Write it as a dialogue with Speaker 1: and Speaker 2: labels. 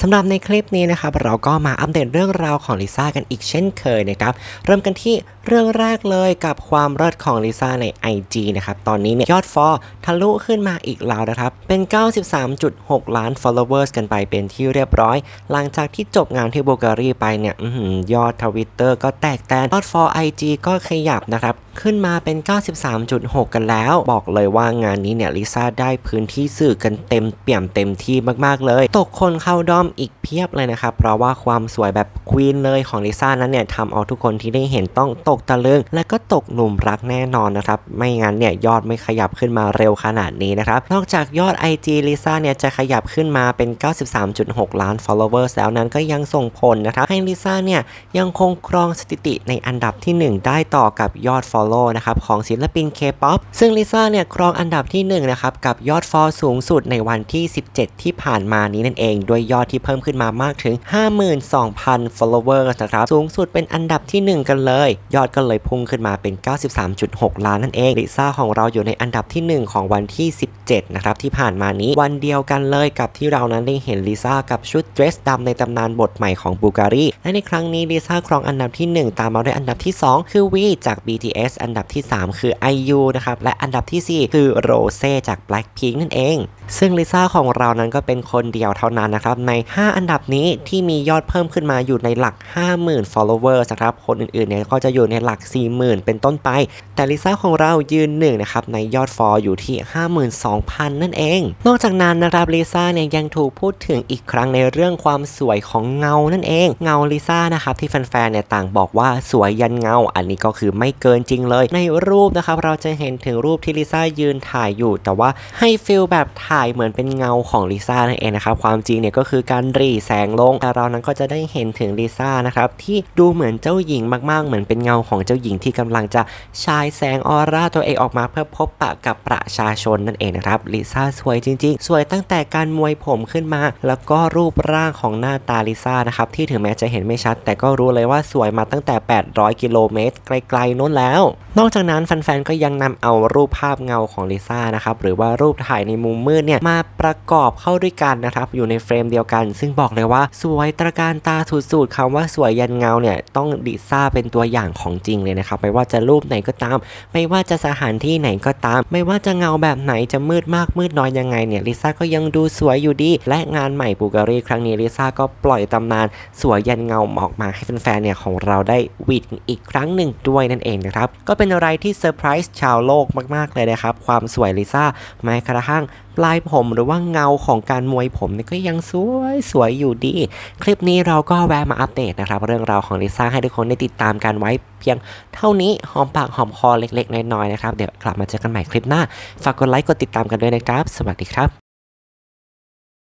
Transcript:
Speaker 1: สำหรับในคลิปนี้นะครับเราก็มาอัปเดตเรื่องราวของลิซ่ากันอีกเช่นเคยนะครับเริ่มกันที่เรื่องแรกเลยกับความเลิศของลิซ่าใน IG นะครับตอนนี้เนี่ยยอดฟอลทะลุขึ้นมาอีกแล้วนะครับเป็น 93.6 ล้าน followers กันไปเป็นที่เรียบร้อย หลังจากที่จบงานที่บูการีไปเนี่ยอยอดทวิตเตอร์ก็แตกแตนยอดฟอล IG ก็ขยับนะครับ ขึ้นมาเป็น 93.6 กันแล้ว บอกเลยว่างานนี้เนี่ยลิซ่าได้พื้นที่สื่อกันเต็มเปี่ยมเต็มที่มากๆเลย ตกคนเข้าด้อมอีกเพียบเลยนะครับ เพราะว่าความสวยแบบควีนเลยของลิซ่านั้นเนี่ยทำเอาทุกคนที่ได้เห็นต้องตกตะลึง และก็ตกหลุมรักแน่นอนนะครับ ไม่งั้นเนี่ยยอดไม่ขยับขึ้นมาเร็วขนาดนี้นะครับ นอกจากยอด IG ลิซ่าเนี่ยจะขยับขึ้นมาเป็น 93.6 ล้าน followers แล้วนั้นก็ยังส่งผลนะครับให้ลิซ่าเนี่ยยังคงครองสถิติในอันดับที่ 1 ได้ต่อกับยอด follow นะครับของศิลปิน K-POP ซึ่งลิซ่าเนี่ยครองอันดับที่1นะครับกับยอดฟอลสูงสุดในวันที่ 17 ที่ผ่านมานี้นั่นเองด้วยยอดที่เพิ่มขึ้นมามากถึง 52,000 followers นะครับสูงสุดเป็นอันดับที่ 1 กันเลย ยอดก็เลยพุ่งขึ้นมาเป็น 93.6 ล้านนั่นเองลิซ่าของเราอยู่ในอันดับที่ 1 ของวันที่ 17 นะครับที่ผ่านมานี้วันเดียวกันเลยกับที่เรานั้นได้เห็นลิซ่ากับชุดเดรสดำในตำนานบทใหม่ของบูการีและในครั้งนี้ลิซ่าครองอันดับที่ 1 ตามมาด้วยอันดับที่ 2 คือวีจาก BTS อันดับที่ 3 คือ IU นะครับและอันดับทีสี่ 4 คือโรเซจาก Blackpink นั่นเอง ซึ่งลิซ่าของเรานั้นก็เป็นคนเดียวเท่านั้นนะครับใน 5 อันดับนี้ที่มียอดเพิ่มขึ้นมาอยู่ในหลัก 50,000 followers นะครับคนอื่นๆเนี่ยก็จะอยู่ในหลัก 40,000 เป็นต้นไป แต่ลิซ่าของเรายืนหนึ่งนะครับในยอดฟอลอยู่ที่2000 นั่นเอง นอกจากนั้นนะครับลิซ่าเนี่ยยังถูกพูดถึงอีกครั้งในเรื่องความสวยของเงานั่นเอง เงาลิซ่านะครับที่แฟนๆเนี่ยต่างบอกว่าสวยยันเงา อันนี้ก็คือไม่เกินจริงเลย ในรูปนะครับเราจะเห็นถึงรูปที่ลิซ่ายืนถ่ายอยู่ แต่ว่าให้ฟิลแบบถ่ายเหมือนเป็นเงาของลิซ่านั่นเองนะครับความจริงเนี่ยก็คือการรีแสงลงแต่เรานั้นก็จะได้เห็นถึงลิซ่านะครับที่ดูเหมือนเจ้าหญิงมากๆ เหมือนเป็นเงาของเจ้าหญิงที่กำลังจะฉายแสงออร่าตัวเองออกมาเพื่อพบปะกับประชาชนนั่นเองนะครับลิซ่าสวยจริงๆ สวยตั้งแต่การมวยผมขึ้นมา แล้วก็รูปร่างของหน้าตาลิซ่านะครับที่ถึงแม้จะเห็นไม่ชัด แต่ก็รู้เลยว่าสวยมาตั้งแต่ 800 กิโลเมตรไกลๆนู้นแล้ว นอกจากนั้นแฟนๆก็ยังนำเอารูปภาพเงาของลิซ่านะครับหรือว่ารูปถ่ายในมุมมืดเนี่ยมาประกอบเข้าด้วยกันนะครับอยู่ในเฟรมเดียวกัน ซึ่งบอกเลยว่าสวยตระการตาสุดๆคำว่าสวยยันเงาเนี่ยต้องลิซ่าเป็นตัวอย่างของจริงเลยนะครับไม่ว่าจะรูปไหนก็ตาม ไม่ว่าจะสถานที่ไหนก็ตาม ไม่ว่าจะเงาแบบไหนจะมืดมากมืดน้อยยังไงเนี่ยลิซ่าก็ยังดูสวยอยู่ดี และงานใหม่บูการีครั้งนี้ลิซ่าก็ปล่อยตำนานสวยยันเงาออกมาให้แฟนๆเนี่ยของเราได้วีดอีกครั้งหนึ่งด้วยนั่นเองนะครับ ก็เป็นอะไรที่เซอร์ไพรส์ชาวโลกมากๆเลยนะครับ ความสวยลิซ่าแม้กระทั่งปลายผมหรือว่าเงาของการมวยผมเนี่ยก็ยังสวยสวยอยู่ดี คลิปนี้เราก็แวะมาอัปเดตนะครับ เรื่องราวของลิซ่าให้ทุกคนได้ติดตามกันไว้เพียงเท่านี้หอมปากหอมคอเล็กๆน้อยๆนะครับ เดี๋ยวกลับมาเจอกันใหม่คลิปหน้า ฝากกดไลค์กดติดตามกันด้วยนะครับ สวัสดีครับ